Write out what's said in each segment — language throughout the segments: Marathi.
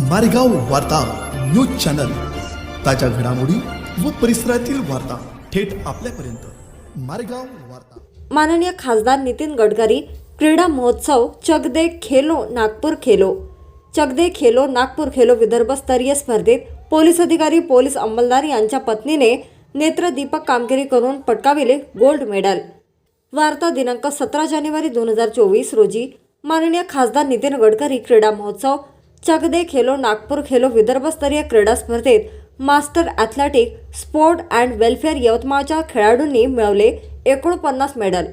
मारेगाव वार्ता न्यूज चॅनल. ताज्या घडामोडी व परिसरातील वार्ता थेट आपल्यापर्यंत. मारेगाव वार्ता. माननीय खासदार नितीन गडकरी क्रीडा महोत्सव चगदे खेलो नागपूर खेलो. चगदे खेलो नागपूर खेलो विदर्भस्तरीय स्पर्धेत पोलीस अधिकारी पोलीस अंमलदार यांच्या पत्नीने नेत्रदीपक कामगिरी करून पटकाविले गोल्ड मेडल. वार्ता दिनांक सतरा जानेवारी दोन हजार चोवीस रोजी माननीय खासदार नितीन गडकरी क्रीडा महोत्सव चक दे खेलो नागपूर खेलो विदर्भस्तरीय क्रीडा स्पर्धेत master athletic sport and welfare यवतमाळच्या खेळाडूंनी मिळवले एकोणपन्नास मेडल.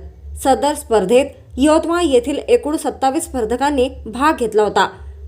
सदर स्पर्धेत यवतमाळ येथील एकूण सत्तावीस स्पर्धकांनी भाग घेतला होता.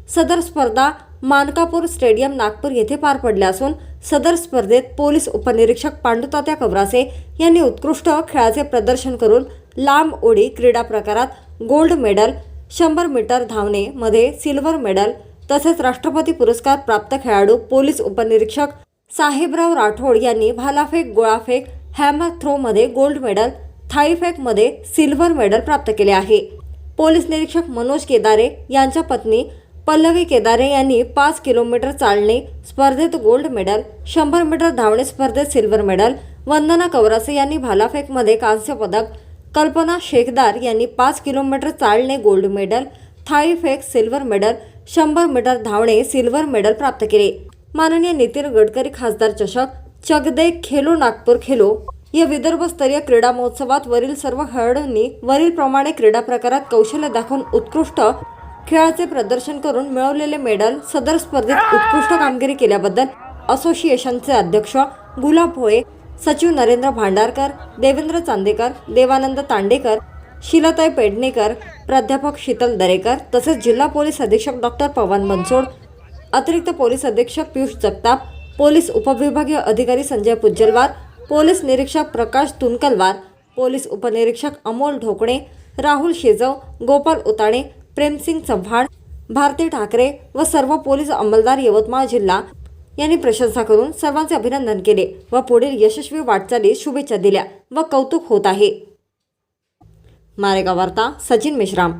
सदर स्पर्धा मानकापूर स्टेडियम नागपूर येथे पार पडल्या असून सदर स्पर्धेत पोलीस उपनिरीक्षक पांडुतात्या कवरासे यांनी उत्कृष्ट खेळाचे प्रदर्शन करून लांब उडी क्रीडा प्रकारात गोल्ड मेडल शंभर मीटर धावणे मध्ये सिल्वर मेडल तसेच राष्ट्रपती पुरस्कार प्राप्त खेळाडू पोलीस उपनिरीक्षक साहेबराव राठोड यांनी भालाफेक गोळाफेक हॅमर थ्रोमध्ये गोल्ड मेडल थाईफेकमध्ये सिल्वर मेडल प्राप्त केले आहे. पोलीस निरीक्षक मनोज केदारे यांच्या पत्नी पल्लवी केदारे यांनी पाच किलोमीटर चालणे स्पर्धेत गोल्ड मेडल शंभर मीटर धावणे स्पर्धेत सिल्वर मेडल वंदना कवरासे यांनी भालाफेकमध्ये कांस्य पदक कल्पना शेखदार यांनी पाच किलोमीटर चालणे गोल्ड मेडल थाईफेक सिल्वर मेडल शंभर मीटर धावणे सिल्वर मेडल प्राप्त केले. माननीय नितीन गडकरी खासदार चषक चगदे खेलो नागपूर खेलो. या विदर्भस्तरीय क्रीडा महोत्सवात वरील सर्व खेळाडूंनी वरील प्रमाणे क्रीडा प्रकारात कौशल्य दाखवून उत्कृष्ट खेळाचे प्रदर्शन करून मिळवलेले मेडल सदर स्पर्धेत उत्कृष्ट कामगिरी केल्याबद्दल असोसिएशनचे अध्यक्ष गुलाब भोळे सचिव नरेंद्र भांडारकर देवेंद्र चांदेकर देवानंद तांडेकर शिलाताई पेडणेकर प्राध्यापक शीतल दरेकर तसेच जिल्हा पोलीस अधीक्षक डॉक्टर पवन बनसोड अतिरिक्त पोलीस अधीक्षक पियुष जगताप पोलीस उपविभागीय अधिकारी संजय पुज्जलवार पोलीस निरीक्षक प्रकाश तुनकलवार पोलीस उपनिरीक्षक अमोल ढोकणे राहुल शेजव गोपाल उताणे प्रेमसिंग चव्हाण भारती ठाकरे व सर्व पोलीस अंमलदार यवतमाळ जिल्हा यांनी प्रशंसा करून सर्वांचे अभिनंदन केले व पुढील यशस्वी वाटचालीस शुभेच्छा दिल्या व कौतुक होत आहे. मारेगाव वार्ता सचिन मेश्राम